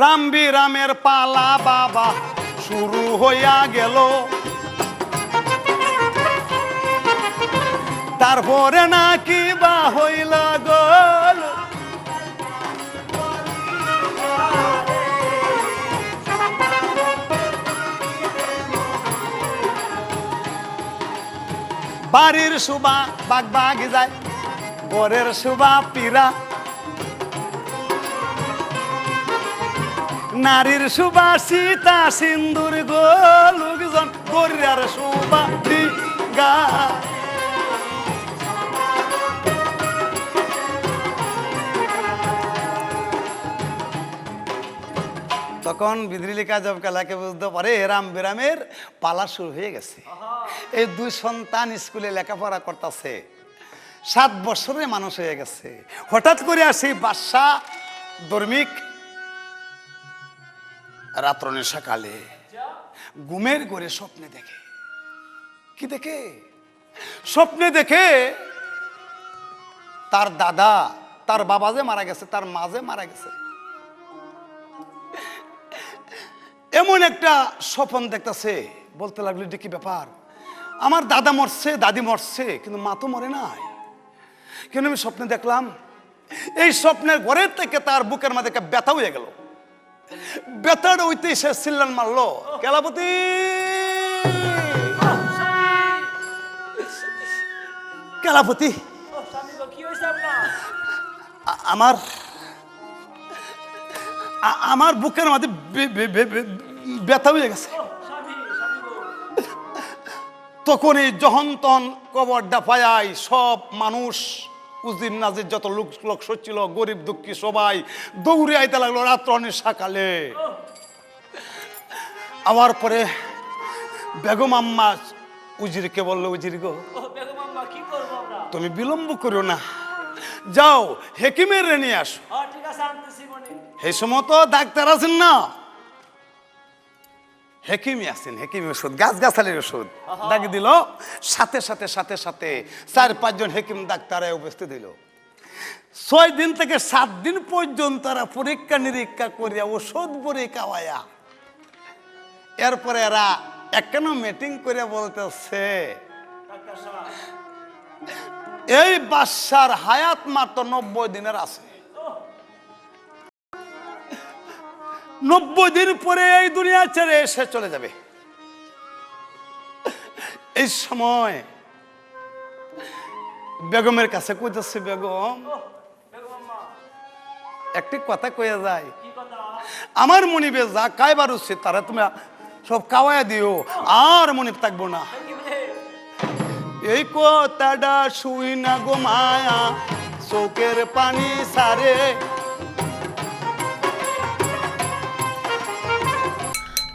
রামবি রামের পালা বাবা শুরু হইয়া গেল। তারপরে নাকি বা হইল গোল। বাড়ির সুবা বাগ যায় বরের সুবা পীরা নারীর সুবা সীতা সিন্দুর গো লোকজন গরিয়ার সুবা গা। তখন বিদ্রিলিকা জব কালাকে বুঝতে পারে রাম বিরামের পালা শুরু হয়ে গেছে। এই দুই সন্তান স্কুলে লেখাপড়া করতেছে। সাত বছরের মানুষ হয়ে গেছে। হঠাৎ করে আসি বাদশা ধর্মিক রাত্র সকালে ঘুমের করে স্বপ্নে দেখে। কি দেখে? স্বপ্নে দেখে তার দাদা, তার বাবা যে মারা গেছে, তার মা যে মারা গেছে। এমন একটা স্বপন দেখতেছে, বলতে লাগল, এটা কি ব্যাপার? আমার দাদা মরছে, দাদি মরছে, কিন্তু মা তো মরে নাই। কেন আমি স্বপ্নে দেখলাম? এই স্বপ্নের ঘরের থেকে তার বুকের মাঝে একটা ব্যথা হয়ে গেল। ব্যথাটা হইতে সে সিল্লান মারলো। কেলাপতি! কেলাপতি! আমার আমার বুকের বে- ব্যথা হয়ে গেছে। তখন এই জহন্তন কবরটা পায়াই সব মানুষ উজির নাজির যত লোক লোক সচ্ছিল গরিব দুঃখী সবাই দৌড়ে আইতে লাগল রাত্র অনেক সকালে। আবার পরে বেগম আম্মা উজিরকে বলল উজির গো তুমি বিলম্ব করো না। যাও হেকিমের রে নিয়ে আসো এই সময় তো ডাক্তার আছেন না। হেকিমি আছেন হেকিমি ওষুধ গাছ গাছালির ওষুধ ডাকি দিল সাথে সাথে সাথে সাথে চার পাঁচজন হেকিম ডাক্তার উপস্থিত দিল ছয় দিন থেকে সাত দিন পর্যন্ত তারা পরীক্ষা নিরীক্ষা করিয়া ওষুধ বড়ি খাওয়ায়া এরপরে এরা একখানা মিটিং করে বলতেছে এই বাদশার হায়াত মাত্র নব্বই দিনের আছে। নব্বই দিন পরে এই দুনিয়া ছেড়ে এসে চলে যাবে। এই সময় বেগমের কাছে কইতেছে বেগম একটি কথা কয়ে যায় আমার মনিবে যা কাইবার উচিত তারা তুমি সব কাওয়ায় দিও আর মনিব থাকব না। এই কথাটা শুই না গো মায়া চোখের পানি সারে